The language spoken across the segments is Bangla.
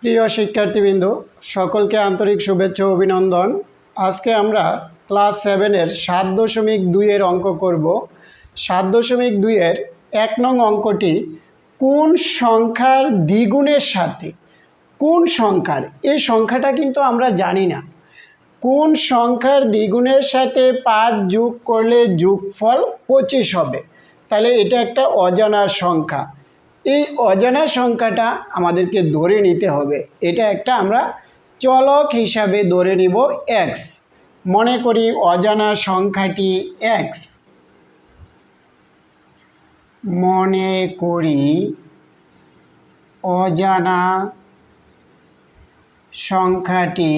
প্রিয় শিক্ষার্থীবৃন্দ, সকলকে আন্তরিক শুভেচ্ছা অভিনন্দন। আজকে আমরা ক্লাস সেভেনের সাত দশমিক দুইয়ের অঙ্ক করব। সাত দশমিক দুইয়ের এক নং অঙ্কটি কোন সংখ্যার দ্বিগুণের সাথে? কোন সংখ্যার? এই সংখ্যাটা কিন্তু আমরা জানি না। কোন সংখ্যার দ্বিগুণের সাথে পাঁচ যোগ করলে যোগফল পঁচিশ হবে। তাহলে এটা একটা অজানা সংখ্যা। এই অজানা সংখ্যাটা আমাদেরকে ধরে নিতে হবে। এটা একটা আমরা চলক হিসাবে ধরে নিব এক্স মনে করি অজানা সংখ্যাটি এক্স মনে করি অজানা সংখ্যাটি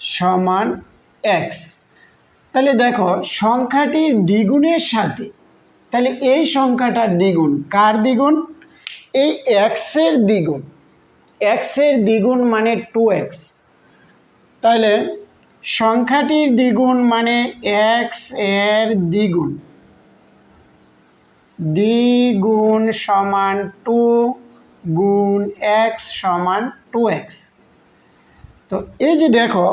সমান এক্স তাহলে দেখো, সংখ্যাটি দ্বিগুণের সাথে, তাহলে এই সংখ্যাটার দ্বিগুণ, কার দ্বিগুণ? এই এক্সের দ্বিগুণ এক্সের দ্বিগুণ মানে টু এক্স তাহলে সংখ্যাটির দ্বিগুণ মানে এক্সের দ্বিগুণ দ্বিগুণ সমান টু গুণ এক্স সমান টু এক্স তো এই যে দেখো,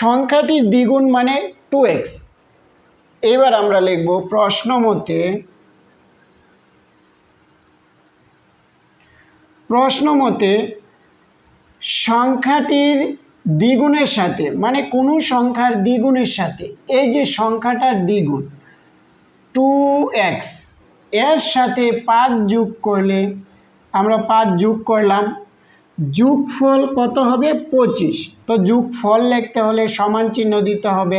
সংখ্যাটির দ্বিগুণ মানে টু এক্স এবার আমরা লিখব প্রশ্ন মতে প্রশ্ন মতে সংখ্যাটির দ্বিগুণের সাথে মানে কোনো সংখ্যার দ্বিগুণের সাথে, এই যে সংখ্যাটার দ্বিগুণ টু এক্সের সাথে পাঁচ যোগ করলে আমরা পাঁচ যোগ করলাম, যোগফল কত হবে? পঁচিশ। তো যোগফল লিখতে হলে সমান চিহ্ন দিতে হবে,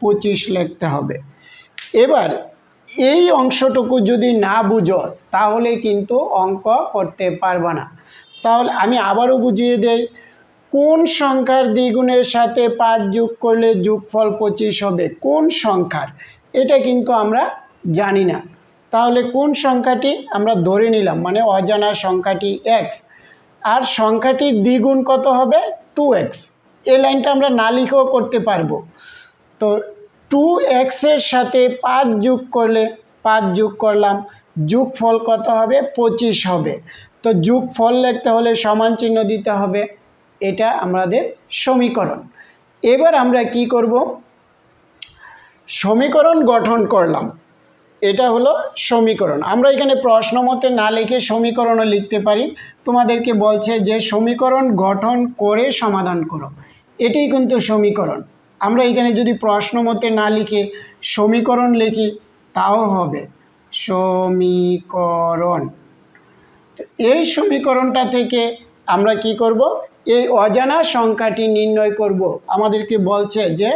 পঁচিশ লিখতে হবে। এবার, এই অংশটুকু যদি না বুঝো, তাহলে কিন্তু অঙ্ক করতে পারবে না। তাহলে আমি আবারও বুঝিয়ে দেই, কোন সংখ্যার দ্বিগুণের সাথে পাঁচ যোগ করলে যোগফল পঁচিশ হবে? কোন সংখ্যার? এটা কিন্তু আমরা জানি না। তাহলে কোন সংখ্যাটি আমরা ধরে নিলাম? মানে অজানা সংখ্যাটি এক্স আর সংখ্যাটির দ্বিগুণ কত হবে? টু এক্স এই লাইনটা আমরা না লিখেও করতে পারব। তো টু এক্সের সাথে পাঁচ যোগ করলে, পাঁচ যোগ করলাম, যোগফল কত হবে? পঁচিশ হবে। তো যোগফল লিখতে হলে সমান চিহ্ন দিতে হবে। এটা আমাদের সমীকরণ। এবার আমরা কি করব? সমীকরণ গঠন করলাম। এটা হলো সমীকরণ। আমরা এখানে প্রশ্ন মতে না লিখে সমীকরণও লিখতে পারি। তোমাদেরকে বলছে যে সমীকরণ গঠন করে সমাধান করো। এটাই কিন্তু সমীকরণ। আমরা এখানে যদি প্রশ্ন মতে না লিখে সমীকরণ লিখি, তাও হবে। সমীকরণ। তো এই সমীকরণটা থেকে আমরা কি করব? এই অজানা সংখ্যাটি নির্ণয় করব। আমাদেরকে বলছে যে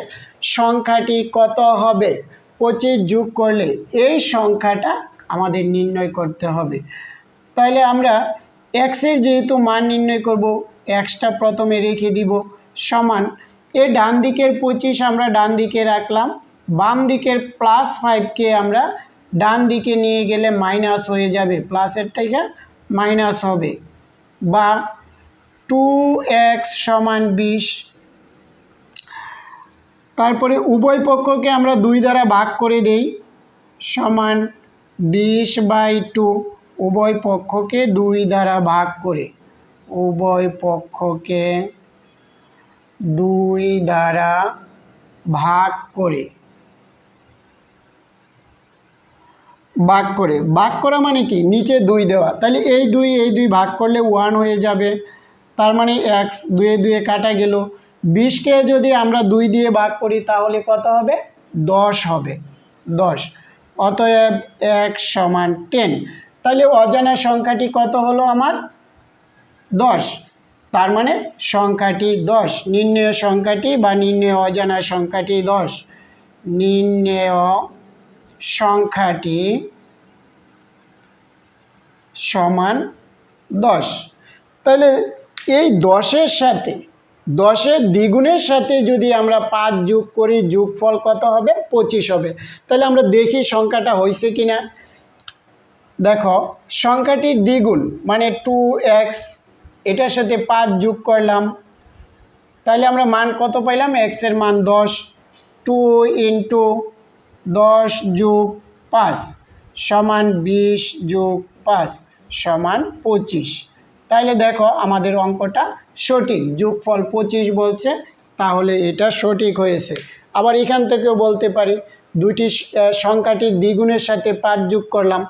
সংখ্যাটি কত হবে? পঁচিশ যোগ করলে এই সংখ্যাটা আমাদের নির্ণয় করতে হবে। তাহলে আমরা এক্সের যেহেতু মান নির্ণয় করব এক্সটা প্রথমে রেখে দিব সমান এ ডান দিকের পঁচিশ আমরা ডান দিকে রাখলাম। বাম দিকের প্লাস ফাইভকে আমরা ডান দিকে নিয়ে গেলে মাইনাস হয়ে যাবে। প্লাসের থেকে মাইনাস হবে। বা টু এক্স সমান বিশ। তারপরে উভয় পক্ষকে আমরা দুই দ্বারা ভাগ করে দেই। সমান বিশ বাই টু উভয় পক্ষকে দুই দ্বারা ভাগ করে। উভয় পক্ষকে দুই দ্বারা ভাগ করে। ভাগ করে। ভাগ করা মানে কি? নিচে দুই দেওয়া। তাহলে এই দুই এই দুই ভাগ করলে ওয়ান হয়ে যাবে। তার মানে এক্স দুয়ে দুয়ে কাটা গেল। বিশকে যদি আমরা দুই দিয়ে ভাগ করি, তাহলে কত হবে? দশ হবে। দশ। অতএব এক সমান টেন তাহলে অজানা সংখ্যাটি কত হলো আমার? দশ। তার মানে সংখ্যাটি দশ, নির্ণয় সংখ্যাটি বা নির্ণয় অজানা সংখ্যাটি দশ। নির্ণয় সংখ্যাটি সমান দশ। তাহলে এই দশের সাথে, দশের দ্বিগুণের সাথে যদি আমরা পাঁচ যোগ করি, যোগফল কত হবে? পঁচিশ হবে। তাহলে আমরা দেখি সংখ্যাটা হয়েছে কি না দেখো, সংখ্যাটির দ্বিগুণ মানে টু এক্স এটার সাথে পাঁচ যোগ করলাম। তাহলে আমরা মান কত পাইলাম? এক্সের মান দশ। টু ইন্টু দশ যোগ পাঁচ সমান বিশ যোগ পাঁচ সমান পঁচিশ। তাইলে দেখো আমাদের অঙ্কটা সঠিক। যোগফল পঁচিশ বলছে, তাহলে এটা সঠিক হয়েছে। আবার এখান থেকেও বলতে পারি দুটি সংখ্যাটির দ্বিগুণের সাথে পাঁচ যোগ করলাম।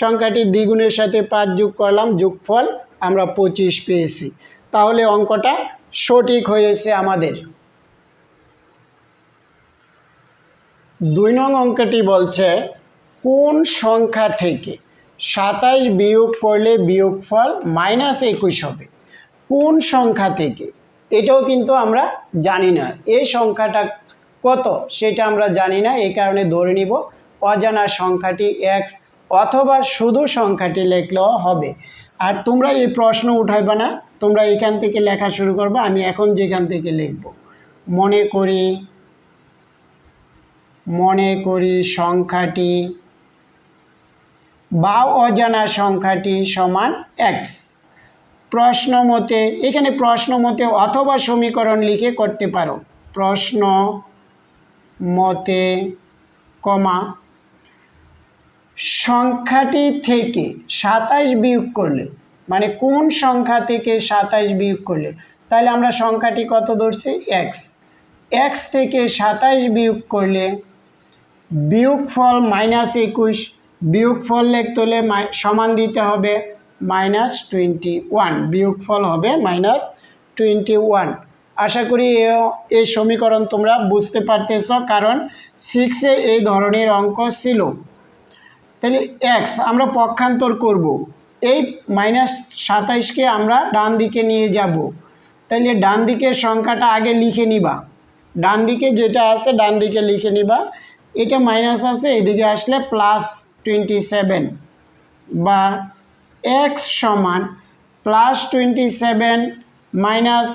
সংখ্যাটির দ্বিগুণের সাথে পাঁচ যোগ করলাম, যোগফল আমরা পঁচিশ পেয়েছি। তাহলে অঙ্কটা সঠিক হয়েছে আমাদের। দুই নং অঙ্কটি বলছে, কোন সংখ্যা থেকে সাতাশ বিয়োগ করলে বিয়োগফল মাইনাস একুশ হবে? কোন সংখ্যা থেকে? এটাও কিন্তু আমরা জানি না। এই সংখ্যাটা কত সেটা আমরা জানি না এই কারণে ধরে নিব, অজানা সংখ্যাটি এক্স অথবা শুধু সংখ্যাটি লিখলেও হবে। আর তোমরা এই প্রশ্ন উঠাইবে না, তোমরা এখান থেকে লেখা শুরু করবে, আমি এখন যেখান থেকে লিখব। মনে করি মনে করি সংখ্যাটি বা অজানা সংখ্যাটি সমান এক্স প্রশ্ন মতে, এখানে প্রশ্ন মতে অথবা সমীকরণ লিখে করতে পারো। প্রশ্ন মতে, কমা সংখ্যাটি থেকে সাতাশ বিয়োগ করলে মানে কোন সংখ্যা থেকে সাতাশ বিয়োগ করলে? তাহলে আমরা সংখ্যাটি কত ধরছি? এক্স এক্স থেকে সাতাশ বিয়োগ করলে বিয়োগফল মাইনাস একুশ, বিয়োগফল লিখতে হলে সমান দিতে হবে মাইনাস টোয়েন্টি ওয়ান, বিয়োগফল হবে মাইনাস টোয়েন্টি ওয়ান। আশা করি এই সমীকরণ তোমরা বুঝতে পারতেছ, কারণ সিক্সে এই ধরনের অঙ্ক ছিল। তাহলে এক্স আমরা পক্ষান্তর করব। এই মাইনাস সাতাইশকে আমরা ডান দিকে নিয়ে যাব। তাহলে ডান দিকের সংখ্যাটা আগে লিখে নিবা। ডান দিকে যেটা আছে, ডান দিকে লিখে নিবা। এটা মাইনাস আছে, এদিকে আসলে প্লাস টোয়েন্টি সেভেন বা এক্স সমান plus twenty seven minus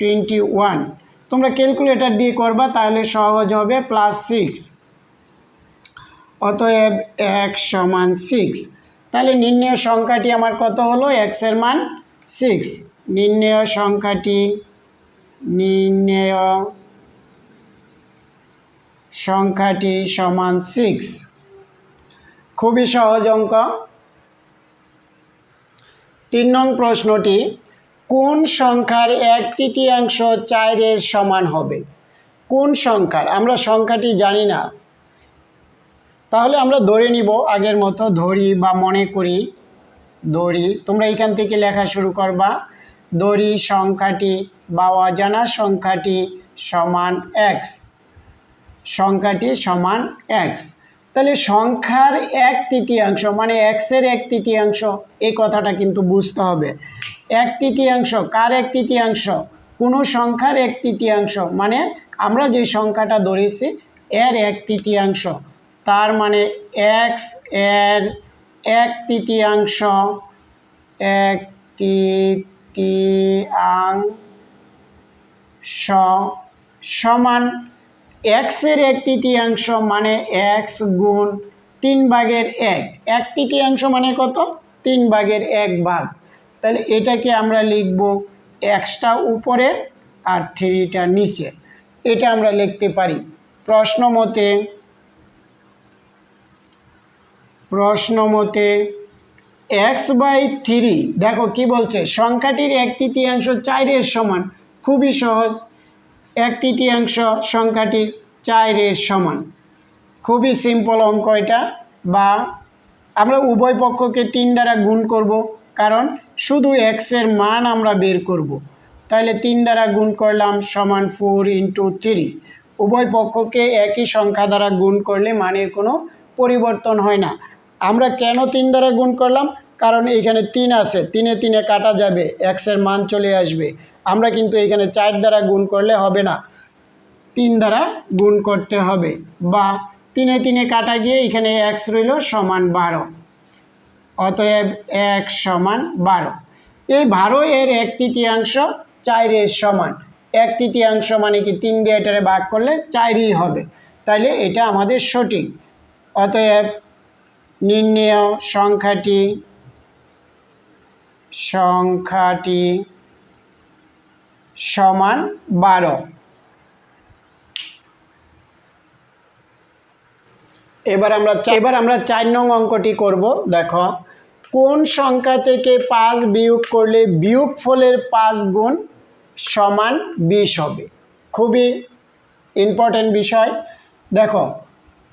twenty one তোমরা ক্যালকুলেটর দিয়ে করবা, তাহলে সহজ হবে প্লাস সিক্স অতএব এক সমান সিক্স তাহলে নির্ণয় সংখ্যাটি আমার কত হলো? এক্সের মান সিক্স নির্ণয় সংখ্যাটি নির্ণয় সংখ্যাটি সমান সিক্স খুবই সহজ অঙ্ক। তিন নং প্রশ্নটি, কোন সংখ্যার এক তৃতীয়াংশ চারের সমান হবে? কোন সংখ্যার? আমরা সংখ্যাটি জানি না। তাহলে আমরা ধরে নিব, আগের মতো ধরি বা মনে করি, ধরি। তোমরা এখান থেকে লেখা শুরু করবা দড়ি সংখ্যাটি বা অজানা সংখ্যাটি সমান এক্স সংখ্যাটি সমান এক্স তাহলে সংখ্যার এক তৃতীয়াংশ মানে এক্সের এক তৃতীয়াংশ, এই কথাটা কিন্তু বুঝতে হবে। এক তৃতীয়াংশ, কার এক তৃতীয়াংশ? কোনো সংখ্যার এক তৃতীয়াংশ মানে আমরা যে সংখ্যাটা ধরেছি, এর এক তৃতীয়াংশ। তার মানে এক্সের এক তৃতীয়াংশ এক তৃতীয়াংশ সমান এক্সের এক তৃতীয়াংশ মানে এক্স গুণ তিন ভাগের এক। এক তৃতীয়াংশ মানে কত? তিন ভাগের এক ভাগ। তাহলে এটাকে আমরা লিখব এক্সটা উপরে আর থ্রিটা নিচে। এটা আমরা লিখতে পারি। প্রশ্ন মতে প্রশ্ন মতে এক্স বাই থ্রি দেখো কি বলছে? সংখ্যাটির এক তৃতীয়াংশ চারের সমান, খুবই সহজ। এক তৃতীয়াংশ সংখ্যাটির চারের সমান। খুবই সিম্পল অঙ্ক এটা, বা আমরা উভয় পক্ষকে তিন দ্বারা গুণ করব, কারণ শুধু এক্সের মান আমরা বের করব। তাহলে তিন দ্বারা গুণ করলাম সমান ফোর ইন্টু থ্রি উভয় পক্ষকে একই সংখ্যা দ্বারা গুণ করলে মানের কোনো পরিবর্তন হয় না। আমরা কেন তিন দ্বারা গুণ করলাম? কারণ এখানে তিন আছে। তিনে তিনে কাটা যাবে। এক্সের মান চলে আসবে। আমরা কিন্তু এখানে চার দ্বারা গুণ করলে হবে না। তিন দ্বারা গুণ করতে হবে। বা তিনে তিনে কাটা গিয়ে এখানে এক্স রইল সমান বারো। অতএব এক সমান বারো। এই বারো এর এক তৃতীয়াংশ চারের সমান। এক তৃতীয়াংশ মানে কি? তিন দিয়ে এটারে ভাগ করলে চারই হবে। তাইলে এটা আমাদের সঠিক। অতএব নির্ণেয় সংখ্যাটি সংখ্যাটি সমান বারো। এবার আমরা এবার আমরা চার নং অঙ্কটি করব, দেখো। কোন সংখ্যা থেকে পাঁচ বিয়োগ করলে বিয়োগ ফলের পাঁচ গুণ সমান বিশ হবে? খুবই ইম্পর্টেন্ট বিষয়। দেখো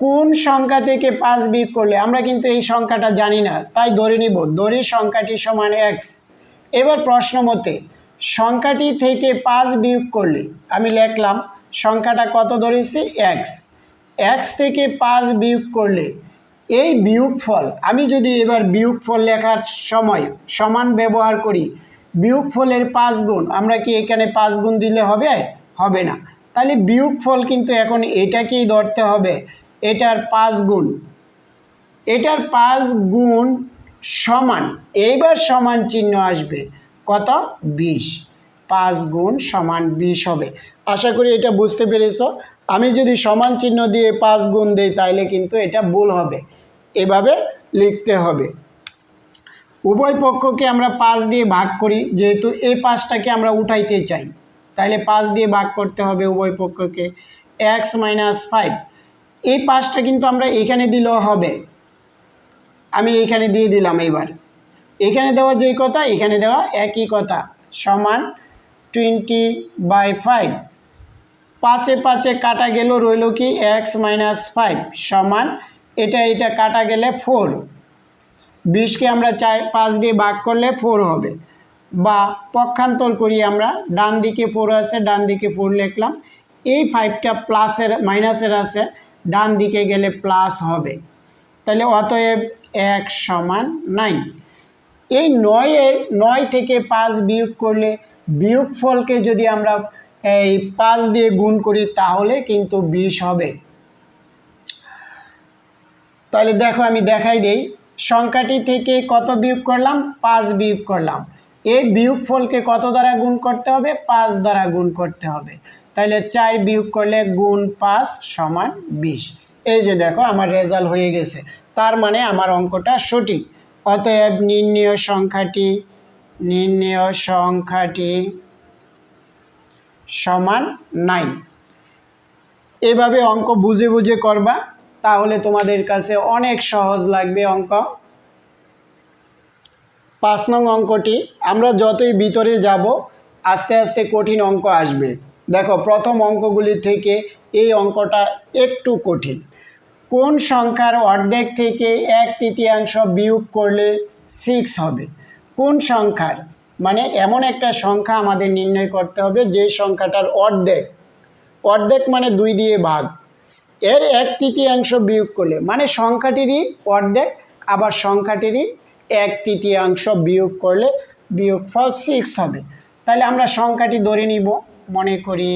কোন সংখ্যা থেকে পাঁচ বিয়োগ করলে? আমরা কিন্তু এই সংখ্যাটা জানি না, তাই ধরে নিব দড়ির সংখ্যাটি সমান এক্স এবার প্রশ্ন মতে, সংখ্যাটি থেকে পাঁচ বিয়োগ করলে, আমি লেখলাম, সংখ্যাটা কত ধরেছি? এক্স এক্স থেকে পাঁচ বিয়োগ করলে, এই বিয়োগফল আমি যদি এবার বিয়োগফল লেখার সময় সমান ব্যবহার করি বিয়োগফলের পাঁচ গুণ, আমরা কি এখানে পাঁচ গুণ দিলে হবে? হবে না। তাহলে বিয়োগফল কিন্তু এখন এটাকেই ধরতে হবে এটার পাঁচ গুণ। এটার পাঁচ গুণ সমান। এইবার সমান চিহ্ন আসবে। কত? বিশ। পাঁচ গুণ সমান বিশ হবে। আশা করি এটা বুঝতে পেরেছ। আমি যদি সমান চিহ্ন দিয়ে পাঁচ গুণ দিই তাহলে কিন্তু এটা ভুল হবে। এভাবে লিখতে হবে। উভয় পক্ষকে আমরা পাঁচ দিয়ে ভাগ করি। যেহেতু এই পাঁচটাকে আমরা উঠাইতে চাই তাহলে পাঁচ দিয়ে ভাগ করতে হবে উভয় পক্ষকে। X minus five. এই পাঁচটা কিন্তু আমরা এখানে দিলেও হবে। আমি এইখানে দিয়ে দিলাম এবার এখানে দেওয়া যেই কথা, এখানে দেওয়া একই কথা। সমান টোয়েন্টি বাই ফাইভ পাঁচে পাঁচে কাটা গেল, রইল কি এক্স মাইনাস ফাইভ সমান এটা এটা কাটা গেলে ফোর বিশকে আমরা চার, পাঁচ দিয়ে ভাগ করলে ফোর হবে। বা পক্ষান্তর করি আমরা ডান দিকে ফোর আছে ডান দিকে ফোর লিখলাম। এই ফাইভটা প্লাসের মাইনাসের আছে। ডান দিকে গেলে প্লাস হবে। তাহলে অতএব এক সমান নাইন এই নয়ের, নয় থেকে পাঁচ বিয়োগ করলে বিয়োগ ফলকে যদি আমরা এই পাঁচ দিয়ে গুণ করি, তাহলে কিন্তু বিশ হবে। তাহলে দেখো আমি দেখাই দেই। সংখ্যাটি থেকে কত বিয়োগ করলাম? পাঁচ বিয়োগ করলাম। এই বিয়োগ ফলকে কত দ্বারা গুণ করতে হবে? পাঁচ দ্বারা গুণ করতে হবে। তাহলে চার বিয়োগ করলে গুণ পাঁচ সমান বিশ। এই যে দেখো, আমার রেজাল্ট হয়ে গেছে। তার মানে আমার অঙ্কটা সঠিক। অতএব নির্ণয় সংখ্যাটি নির্ণয় সংখ্যাটি সমান নাইন। এভাবে অঙ্ক বুঝে বুঝে করবা, তাহলে তোমাদের কাছে অনেক সহজ লাগবে অঙ্ক। পাঁচ নং অঙ্কটি, আমরা যতই ভিতরে যাব, আস্তে আস্তে কঠিন অঙ্ক আসবে। দেখো, প্রথম অঙ্কগুলি থেকে এই অঙ্কটা একটু কঠিন। কোন সংখ্যার অর্ধেক থেকে এক তৃতীয়াংশ বিয়োগ করলে সিক্স হবে? কোন সংখ্যার? মানে এমন একটা সংখ্যা আমাদের নির্ণয় করতে হবে যে সংখ্যাটার অর্ধেক। অর্ধেক মানে দুই দিয়ে ভাগ। এর এক তৃতীয়াংশ বিয়োগ করলে মানে সংখ্যাটিরই অর্ধেক, আবার সংখ্যাটিরই এক তৃতীয়াংশ বিয়োগ করলে বিয়োগফল সিক্স হবে। তাহলে আমরা সংখ্যাটি ধরে নিব। মনে করি।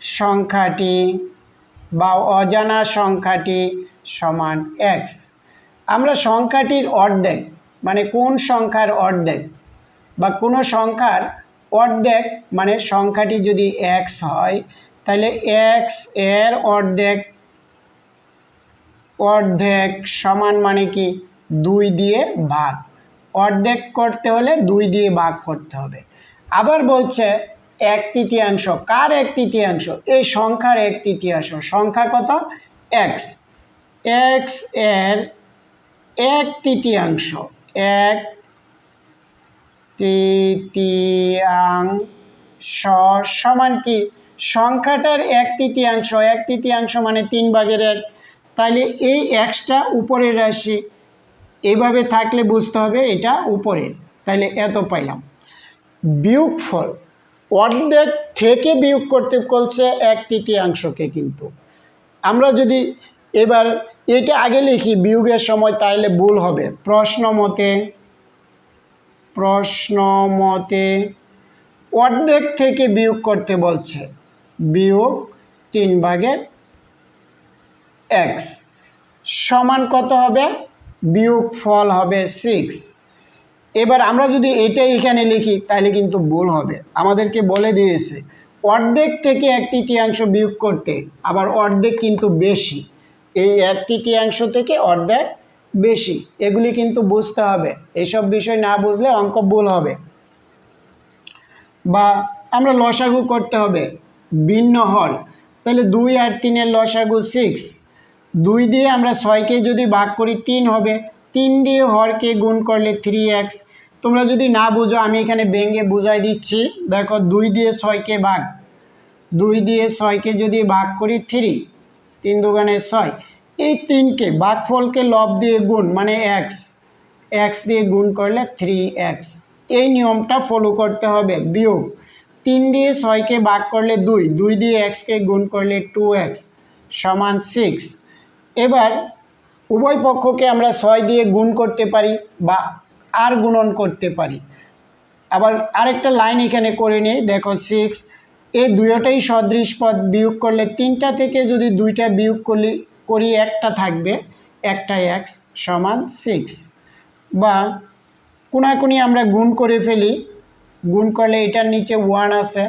সংখ্যাটি বা অজানা সংখ্যাটি সমান এক্স আমরা সংখ্যাটির অর্ধেক মানে কোন সংখ্যার অর্ধেক বা কোনো সংখ্যার অর্ধেক মানে সংখ্যাটি যদি এক্স হয়, তাহলে এক্সের অর্ধেক অর্ধেক সমান মানে কি? দুই দিয়ে ভাগ। অর্ধেক করতে হলে দুই দিয়ে ভাগ করতে হবে। আবার বলছে এক তৃতীয়াংশ। কার এক তৃতীয়াংশ? এই সংখ্যার এক তৃতীয়াংশ। সংখ্যা কত? এক্স এক্সের এক তৃতীয়াংশ। এক তৃতীয়াংশ সমান কি? সংখ্যাটার এক তৃতীয়াংশ। এক তৃতীয়াংশ মানে তিন ভাগের এক। তাহলে এই এক্সটা উপরের রাশি। এইভাবে থাকলে বুঝতে হবে এটা উপরের। তাহলে এত পাইলাম। বিয়োগফল অর্ধেক থেকে বিয়োগ করতে বলছে এক তৃতীয়াংশকে কিন্তু। আমরা যদি এবার এটা আগে লিখি, বিয়োগের সময় তাহলে ভুল হবে। প্রশ্ন মতে প্রশ্ন মতে অর্ধেক থেকে বিয়োগ করতে বলছে। বিয়োগ তিন ভাগের এক্স। সমান কত হবে? বিয়োগ ফল হবে সিক্স। এবার আমরা যদি এটাই এখানে লিখি, তাহলে কিন্তু ভুল হবে। আমাদেরকে বলে দিয়েছে, অর্ধেক থেকে এক তৃতীয়াংশ বিয়োগ করতে, আবার অর্ধেক কিন্তু বেশি। এই এক তৃতীয়াংশ থেকে অর্ধেক বেশি, এগুলি কিন্তু বুঝতে হবে। এইসব বিষয় না বুঝলে অঙ্ক ভুল হবে। বা আমরা লসাগু করতে হবে, ভিন্ন হর তাহলে দুই আর তিনের লসাগু সিক্স দুই দিয়ে আমরা ছয়কে যদি ভাগ করি, তিন হবে। তিন দিয়ে হরকে গুণ করলে থ্রি এক্স তোমরা যদি না বুঝো, আমি এখানে ব্যঙ্গে বুঝাই দিচ্ছি। দেখো, দুই দিয়ে ছয়কে ভাগ। দুই দিয়ে ছয়কে যদি ভাগ করি থ্রি তিন দুগানে ছয়, এই তিনকে ভাগফলকে লব দিয়ে গুণ মানে এক্স এক্স দিয়ে গুণ করলে থ্রি এক্স এই নিয়মটা ফলো করতে হবে। বিয়োগ। তিন দিয়ে ছয়কে ভাগ করলে দুই দুই দিয়ে এক্সকে গুণ করলে টু এক্স সমান সিক্স এবার উভয় পক্ষকে আমরা ছয় দিয়ে গুণ করতে পারি বা আর গুণন করতে পারি। আবার আরেকটা লাইন এখানে করে নিই, দেখো সিক্স এই দুয়োটাই সদৃশ পদ বিয়োগ করলে তিনটা থেকে যদি দুইটা বিয়োগ করলে, করি একটা থাকবে, একটা এক্স সমান সিক্স বা কোনাকুনি আমরা গুণ করে ফেলি, গুণ করলে এটার নিচে ওয়ান আছে,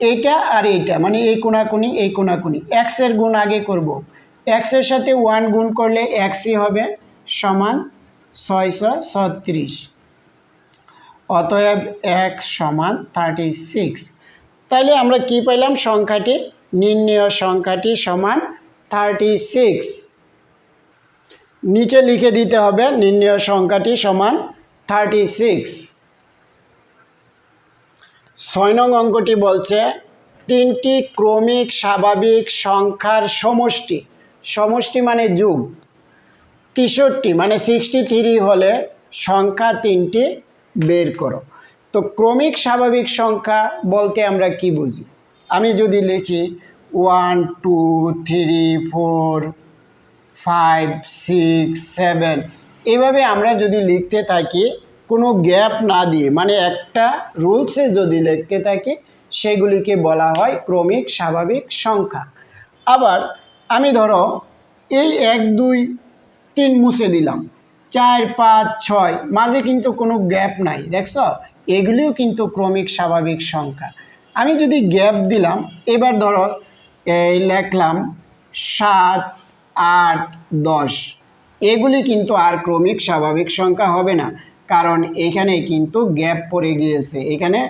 এইটা আর এইটা মানে এই কোনাকুনি এই কোনাকুনি এক্সের গুণ আগে করব। এক্সের সাথে ওয়ান গুণ করলে এক্সই হবে সমান ছয়শো ছত্রিশ। অতএব এক্স সমান থার্টি সিক্স তাহলে আমরা কি পেলাম সংখ্যাটি, নির্ণয় সংখ্যাটি সমান থার্টি সিক্স নিচে লিখে দিতে হবে, নির্ণয় সংখ্যাটি সমান থার্টি সিক্স ছয় নং অঙ্কটি বলছে, তিনটি ক্রমিক স্বাভাবিক সংখ্যার সমষ্টি। সমষ্টি মানে যুগ। তেষট্টি মানে সিক্সটি থ্রি হলে সংখ্যা তিনটি বের করো। তো ক্রমিক স্বাভাবিক সংখ্যা বলতে আমরা কি বুঝি? আমি যদি লিখি one two three four five six seven এভাবে আমরা যদি লিখতে থাকি, কোনো গ্যাপ না দিয়ে মানে একটা রুলসে যদি লিখতে থাকি, সেগুলিকে বলা হয় ক্রমিক স্বাভাবিক সংখ্যা। আবার আমি ধরো, এই এক, দুই, তিন মুছে দিলাম। চার, পাঁচ, ছয়, মাঝে কিন্তু কোনো গ্যাপ নাই, দেখছ? এগুলিও কিন্তু ক্রমিক স্বাভাবিক সংখ্যা। আমি যদি গ্যাপ দিলাম, এবার ধরো, এই লিখলাম সাত, আট, দশ। এগুলি কিন্তু আর ক্রমিক স্বাভাবিক সংখ্যা হবে না, কারণ এখানে কিন্তু গ্যাপ পড়ে গিয়েছে। এখানে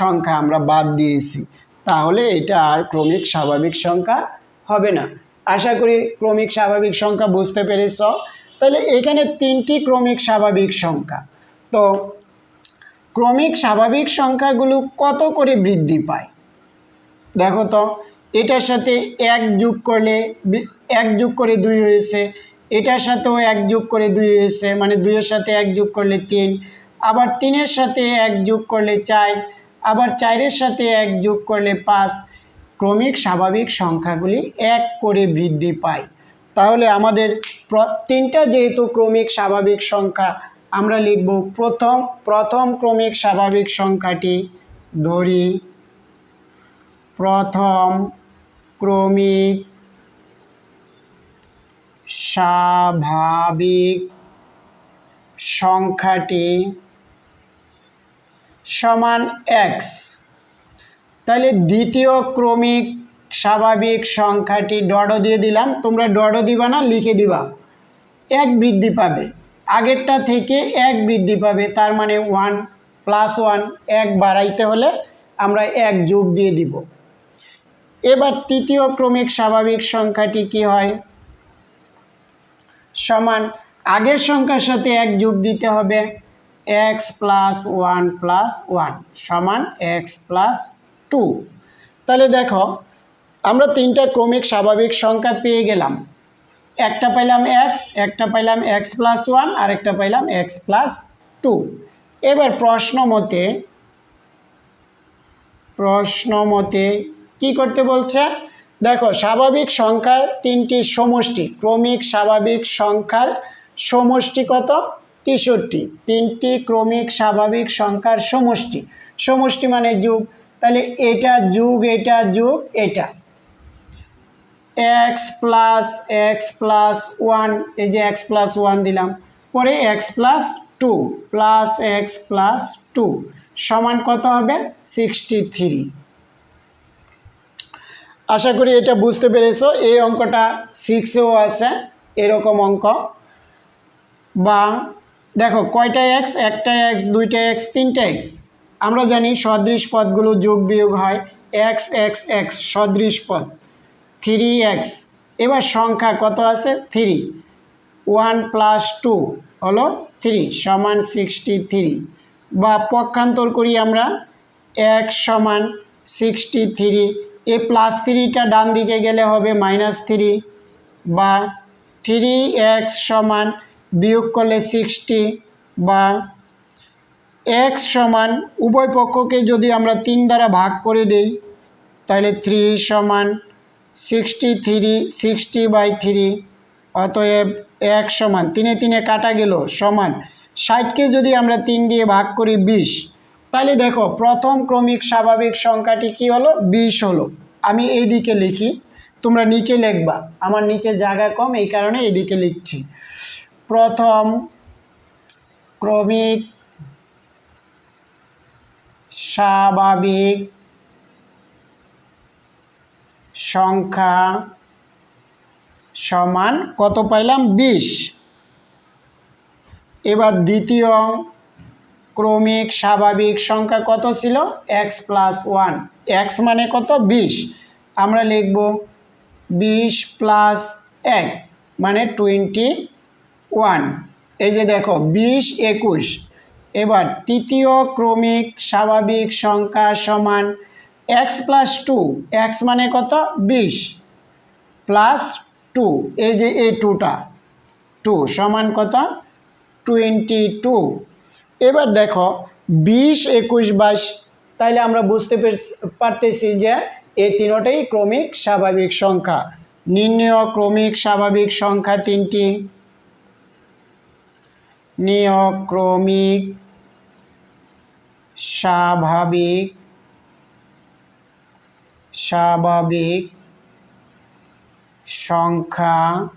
সংখ্যা আমরা বাদ দিয়েছি। তাহলে এটা আর ক্রমিক স্বাভাবিক সংখ্যা হবে না। আশা করি ক্রমিক স্বাভাবিক সংখ্যা বুঝতে পেরেছ। তাহলে এখানে তিনটি ক্রমিক স্বাভাবিক সংখ্যা। তো ক্রমিক স্বাভাবিক সংখ্যাগুলো কত করে বৃদ্ধি পায়? দেখো তো, এটার সাথে এক যোগ করলে এক যোগ করে দুই হয়েছে। এটার সাথেও এক যোগ করে দুই হয়েছে মানে দুইয়ের সাথে এক যোগ করলে তিন। আবার তিনের সাথে এক যোগ করলে চার। আবার চারের সাথে এক যোগ করলে পাঁচ। ক্রমিক স্বাভাবিক সংখ্যাগুলি এক করে বৃদ্ধি পায়। তাহলে আমাদের তিনটা যেহেতু ক্রমিক স্বাভাবিক সংখ্যা, আমরা লিখব প্রথম প্রথম ক্রমিক স্বাভাবিক সংখ্যাটি ধরি। প্রথম ক্রমিক স্বাভাবিক সংখ্যাটি সমান এক্স তাহলে দ্বিতীয় ক্রমিক স্বাভাবিক সংখ্যাটি ডডো দিয়ে দিলাম। তোমরা ডডো দিবা না, লিখে দিবা। এক বৃদ্ধি পাবে। আগেরটা থেকে এক বৃদ্ধি পাবে, তার মানে ওয়ান প্লাস ওয়ান এক বাড়াইতে হলে আমরা এক যোগ দিয়ে দিব। এবার তৃতীয় ক্রমিক স্বাভাবিক সংখ্যাটি কি হয়? সমান আগের সংখ্যার সাথে এক যোগ দিতে হবে। X plus one plus one সমান এক্স প্লাস টু। তাহলে দেখো, আমরা তিনটা ক্রমিক স্বাভাবিক সংখ্যা পেয়ে গেলাম। একটা পাইলাম এক্স একটা পাইলাম এক্স প্লাস ওয়ান আর একটা পাইলাম এক্স প্লাস টু এবার প্রশ্ন মতে প্রশ্ন মতে কি করতে বলছে? দেখো, স্বাভাবিক সংখ্যার তিনটি সমষ্টি, ক্রমিক স্বাভাবিক সংখ্যার সমষ্টি কত? তেষট্টি। তিনটি ক্রমিক স্বাভাবিক সংখ্যার সমষ্টি। সমষ্টি মানে যুগ। তাহলে এটা যুগ এটা যুগ, এটা। X plus X plus one এই যে এক্স প্লাস ওয়ান দিলাম। পরে X plus two plus X plus two সমান কত হবে? সিক্সটি থ্রি আশা করি এটা বুঝতে পেরেছ। এই অঙ্কটা সিক্সেও আছে, এরকম অঙ্ক। বা দেখো, কয়টা এক্স একটা এক্স দুইটা এক্স তিনটা এক্স আমরা জানি সদৃশ পদগুলো যোগ বিয়োগ হয় এক্স এক্স এক্স সদৃশ পদ। থ্রি এক্স এবার সংখ্যা কত আছে? থ্রি ওয়ান প্লাস টু হলো থ্রি সমান সিক্সটি থ্রি বা পক্ষান্তর করি আমরা এক সমান সিক্সটি থ্রি এ প্লাস থ্রিটা ডান দিকে গেলে হবে মাইনাস থ্রি বা থ্রি এক্স সমান বিয়োগ করলে সিক্সটি বা এক্স সমান উভয় পক্ষকে যদি আমরা তিন দ্বারা ভাগ করে দেই, তাহলে থ্রি সমান sixty three, sixty by three, অতএব এক সমান তিনে তিনে কাটা গেল, সমান ষাটকে যদি আমরা তিন দিয়ে ভাগ করি বিশ, তাহলে দেখো প্রথম ক্রমিক স্বাভাবিক সংখ্যাটি কি হলো? বিশ হলো। আমি এই দিকে লিখি, তোমরা নিচে লিখবা, আমার নিচে জায়গা কম, এই কারণে এদিকে লিখছি। প্রথম ক্রমিক স্বাভাবিক সংখ্যা সমান কত পাইলাম? বিশ। এবার দ্বিতীয় ক্রমিক স্বাভাবিক সংখ্যা কত ছিল? এক্স প্লাস ওয়ান এক্স মানে কত? বিশ। আমরা লিখব বিশ প্লাস এক মানে টোয়েন্টি ওয়ান এই যে দেখো, বিশ, একুশ। এবার তৃতীয় ক্রমিক স্বাভাবিক সংখ্যা সমান এক্স প্লাস টু এক্স মানে কত? বিশ। প্লাস টু এই যে এই টুটা টু সমান কত? টোয়েন্টি টু এবার দেখো, বিশ, একুশ, বাইশ, তাইলে আমরা বুঝতে পারতেছি যে এই তিনটাই ক্রমিক স্বাভাবিক সংখ্যা। নির্ণয় ক্রমিক স্বাভাবিক সংখ্যা তিনটি। নিয়ক্রমিক স্বাভাবিক স্বাভাবিক সংখ্যা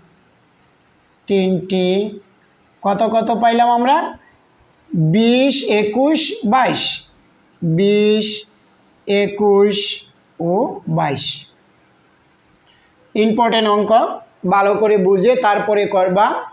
তিনটি। কত কত পাইলাম আমরা? বিশ, একুশ, বাইশ। বিশ, একুশ ও বাইশ। ইম্পর্টেন্ট অঙ্ক, ভালো করে বুঝে তারপরে করবা।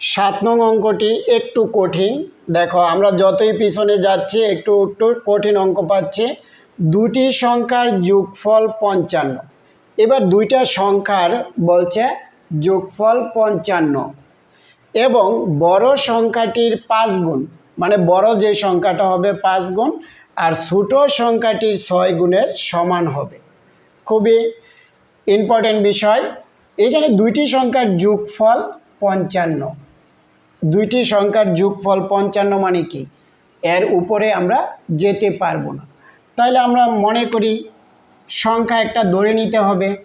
সাত নং অঙ্কটি একটু কঠিন। দেখো, আমরা যতই পিছনে যাচ্ছি, একটু একটু কঠিন অঙ্ক পাচ্ছি। দুটি সংখ্যার যোগফল পঞ্চান্ন। এবার দুইটা সংখ্যার বলছে যোগফল পঞ্চান্ন। এবং বড় সংখ্যাটির পাঁচ গুণ মানে বড় যে সংখ্যাটা হবে পাঁচ গুণ, আর ছোট সংখ্যাটির ছয় গুণের সমান হবে। খুবই ইম্পর্টেন্ট বিষয়। এখানে দুইটি সংখ্যার যোগফল পঞ্চান্ন। দুইটি সংখ্যার যোগফল পঞ্চান্ন মানে কি? এর উপরে আমরা যেতে পারব না। তাহলে আমরা মনে করি সংখ্যা একটা ধরে নিতে হবে।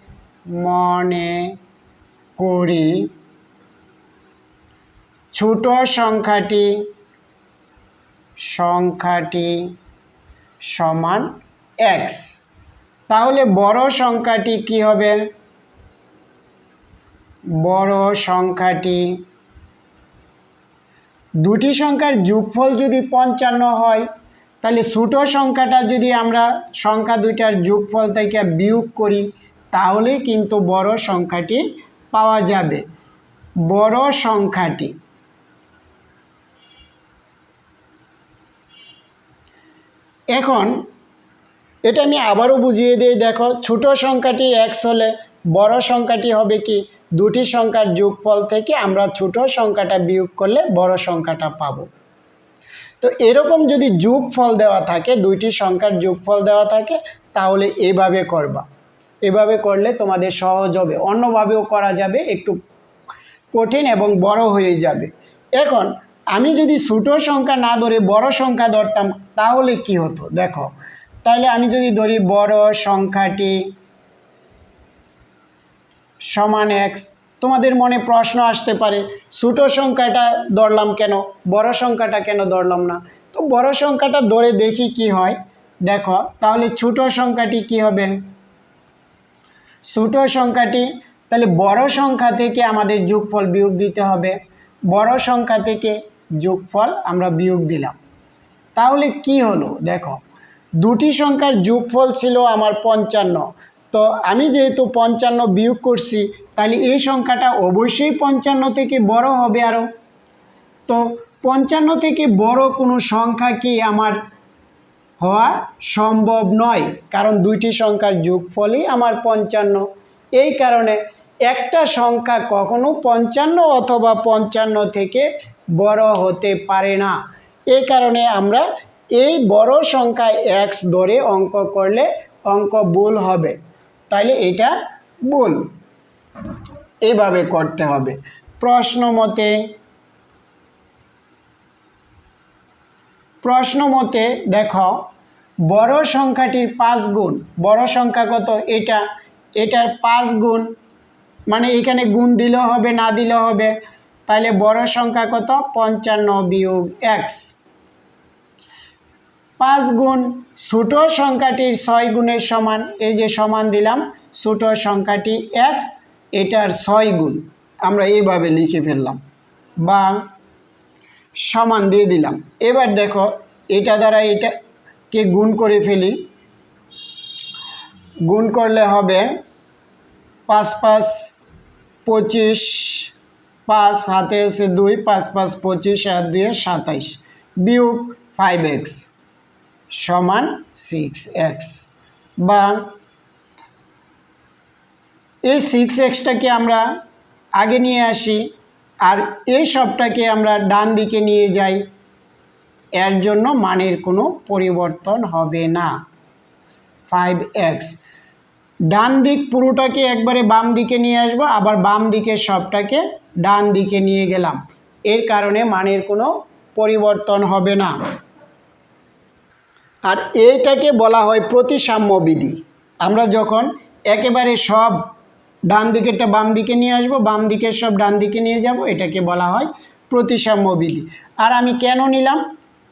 মনে করি ছোট সংখ্যাটি সংখ্যাটি সমান এক্স তাহলে বড় সংখ্যাটি কি হবে? বড় সংখ্যাটি দুটি সংখ্যার যোগফল যদি পঞ্চান্ন হয়, তাহলে ছোট সংখ্যাটা যদি আমরা সংখ্যা দুইটার যোগফল থেকে বিয়োগ করি, তাহলে কিন্তু বড় সংখ্যাটি পাওয়া যাবে। বড় সংখ্যাটি। এখন এটা আমি আবারও বুঝিয়ে দিই, দেখো ছোট সংখ্যাটি এক্স হলে বড় সংখ্যাটি হবে কি? দুটি সংখ্যার যোগফল থেকে আমরা ছোট সংখ্যাটা বিয়োগ করলে বড় সংখ্যাটা পাবো। তো এরকম যদি যোগফল দেওয়া থাকে, দুইটি সংখ্যার যোগফল দেওয়া থাকে, তাহলে এভাবে করবা। এভাবে করলে তোমাদের সহজ হবে। অন্যভাবেও করা যাবে, একটু কঠিন এবং বড় হয়ে যাবে। এখন, আমি যদি ছোটো সংখ্যা না ধরে বড় সংখ্যা ধরতাম, তাহলে কি হতো? দেখো, তাহলে আমি যদি ধরি বড় সংখ্যাটি সমান এক্স তোমাদের মনে প্রশ্ন আসতে পারে, ছোটো সংখ্যাটা ধরলাম কেন, বড় সংখ্যাটা কেন ধরলাম না? তো বড় সংখ্যাটা ধরে দেখি কি হয়। দেখো, তাহলে ছোটো সংখ্যাটি কি হবে? ছোটো সংখ্যাটি, তাহলে বড় সংখ্যা থেকে আমাদের যোগফল বিয়োগ দিতে হবে। বড় সংখ্যা থেকে যোগফল আমরা বিয়োগ দিলাম। তাহলে কি হলো? দেখো, দুটি সংখ্যার যোগফল ছিল আমার পঞ্চান্ন। তো আমি যেহেতু পঞ্চান্ন বিয়োগ করছি, তাহলে এই সংখ্যাটা অবশ্যই পঞ্চান্ন থেকে বড় হবে আরও তো পঞ্চান্ন থেকে বড় কোনো সংখ্যা কি আমার হওয়া সম্ভব নয়, কারণ দুইটি সংখ্যার যোগফলই আমার পঞ্চান্ন। এই কারণে একটা সংখ্যা কখনো পঞ্চান্ন অথবা পঞ্চান্ন থেকে বড় হতে পারে না। এই কারণে আমরা এই বড় সংখ্যায় এক্স ধরে অঙ্ক করলে অঙ্ক ভুল হবে। তাইলে এটা ভুল। এভাবে করতে হবে। প্রশ্ন মতে প্রশ্ন মতে দেখো, বড় সংখ্যাটির পাঁচ গুণ, বড় সংখ্যা কত? এটা। এটার পাঁচ গুণ মানে এখানে গুণ দিলেও হবে, না দিলেও হবে। তাহলে বড় সংখ্যা কত? পঞ্চান্ন বিয়োগ এক্স পাঁচ গুণ ছোট সংখ্যাটির ছয় গুণের সমান, এই যে সমান দিলাম ছোট সংখ্যাটি এক্স এটার ছয় গুণ। আমরা এইভাবে লিখে ফেললাম বা সমান দিয়ে দিলাম। এবার দেখো, এটা দ্বারা এটাকে গুণ করে ফেলি। গুণ করলে হবে পাঁচ পাঁচ পঁচিশ, পাঁচ হাতে এসে দুই, পাঁচ পাঁচ পঁচিশ আর দুয়ে সাতাইশ, বিয়োগ ফাইভ এক্স সমান সিক্স এক্স বা এই সিক্স এক্সটাকে আমরা আগে নিয়ে আসি আর এই সবটাকে আমরা ডান দিকে নিয়ে যাই। এর জন্য মানের কোনো পরিবর্তন হবে না। ফাইভ এক্স ডান দিক পুরোটাকে একবারে বাম দিকে নিয়ে আসব, আবার বাম দিকে সবটাকে ডান দিকে নিয়ে গেলাম। এর কারণে মানের কোনো পরিবর্তন হবে না। আর এইটাকে বলা হয় প্রতিসাম্য বিধি। আমরা যখন একেবারে সব ডান দিকেরটা বাম দিকে নিয়ে আসব, বাম দিকের সব ডান দিকে নিয়ে যাব, এটাকে বলা হয় প্রতিসাম্য বিধি। আর আমি কেন নিলাম?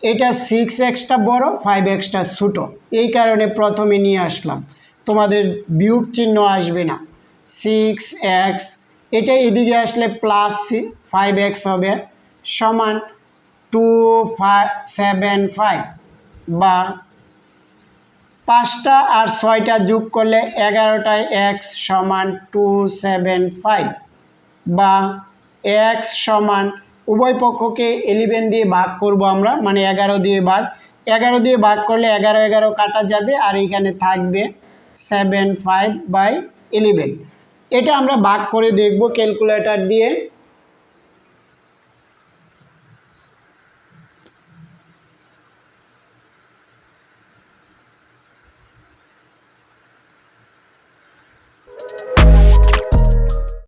এটা সিক্স এক্সটা বড় ফাইভ এক্সটা ছোটো। এই কারণে প্রথমে নিয়ে আসলাম। তোমাদের বিয়োগ চিহ্ন আসবে না। সিক্স এক্স এটা এদিকে আসলে প্লাস ফাইভ এক্স হবে সমান টু ফাইভ সেভেন ফাইভ বা পাঁচটা আর ছয়টা যোগ করলে এগারোটায় এক্স সমান টু সেভেন ফাইভ বা এক্স সমান উভয় পক্ষকে এলিভেন দিয়ে ভাগ করব আমরা মানে এগারো দিয়ে ভাগ। এগারো দিয়ে ভাগ করলে এগারো এগারো কাটা যাবে আর এখানে থাকবে সেভেন ফাইভ বাই এলিভেন এটা আমরা ভাগ করে দেখব ক্যালকুলেটর দিয়ে।